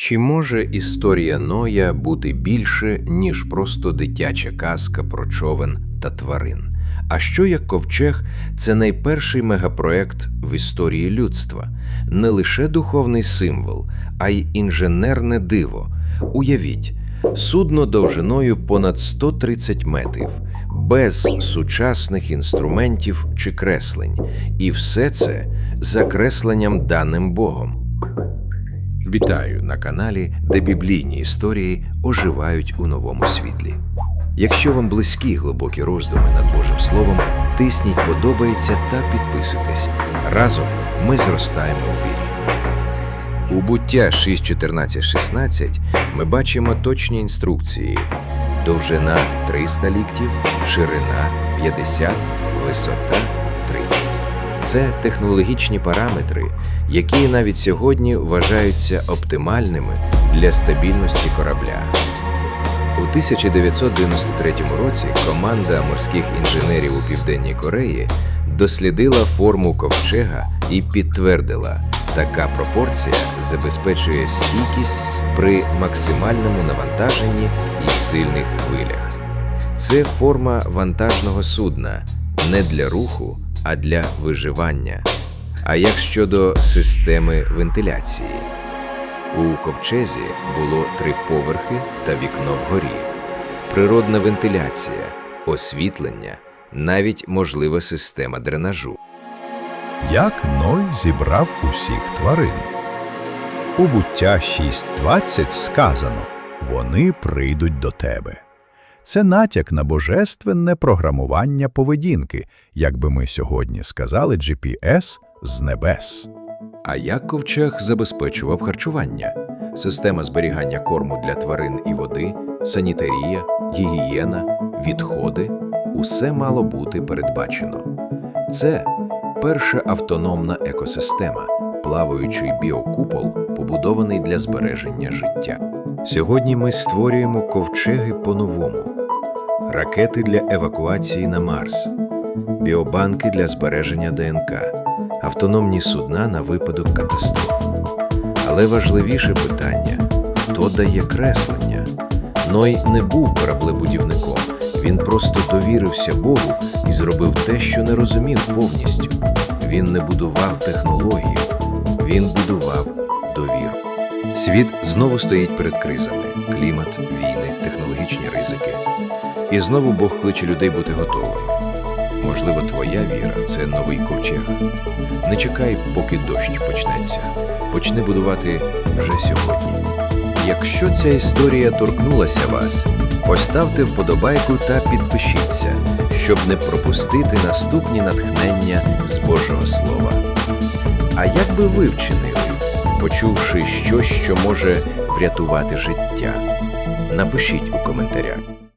Чи може історія Ноя бути більше, ніж просто дитяча казка про човен та тварин? А що як ковчег це найперший мегапроект в історії людства, не лише духовний символ, а й інженерне диво. Уявіть, судно довжиною понад 130 метрів, без сучасних інструментів чи креслень, і все це за кресленням даним Богом. Вітаю на каналі, де біблійні історії оживають у новому світлі. Якщо вам близькі глибокі роздуми над Божим Словом, тисніть подобається та підписуйтесь. Разом ми зростаємо у вірі. У буття 6.14.16 ми бачимо точні інструкції: довжина 300 ліктів, ширина 50, висота 30. Це технологічні параметри, які навіть сьогодні вважаються оптимальними для стабільності корабля. У 1993 році команда морських інженерів у Південній Кореї дослідила форму ковчега і підтвердила, така пропорція забезпечує стійкість при максимальному навантаженні і сильних хвилях. Це форма вантажного судна не для руху, а для виживання. А як щодо системи вентиляції? У ковчезі було три поверхи та вікно вгорі, природна вентиляція, освітлення, навіть можлива система дренажу. Як Ной зібрав усіх тварин. У буття 6.20 сказано Вони прийдуть до тебе. Це натяк на божественне програмування поведінки, як би ми сьогодні сказали GPS з небес. А як ковчег забезпечував харчування? Система зберігання корму для тварин і води, санітарія, гігієна, відходи усе мало бути передбачено. Це перша автономна екосистема, плаваючий біокупол, побудований для збереження життя. Сьогодні ми створюємо ковчеги по-новому: ракети для евакуації на Марс, біобанки для збереження ДНК, автономні судна на випадок катастроф. Але важливіше питання: хто дає креслення? Ной не був кораблебудівником, він просто довірився Богу і зробив те, що не розумів повністю. Він не будував технологію, він будував довіру. Світ знову стоїть перед кризами: клімат, війни, технологічні ризики. І знову Бог кличе людей бути готовими. Можливо, твоя віра це новий ковчег. Не чекай, поки дощ почнеться. Почни будувати вже сьогодні. Якщо ця історія торкнулася вас, поставте вподобайку та підпишіться, щоб не пропустити наступні натхнення з Божого Слова. А як би ви вчинили, почувши щось, що може врятувати життя? Напишіть у коментарях.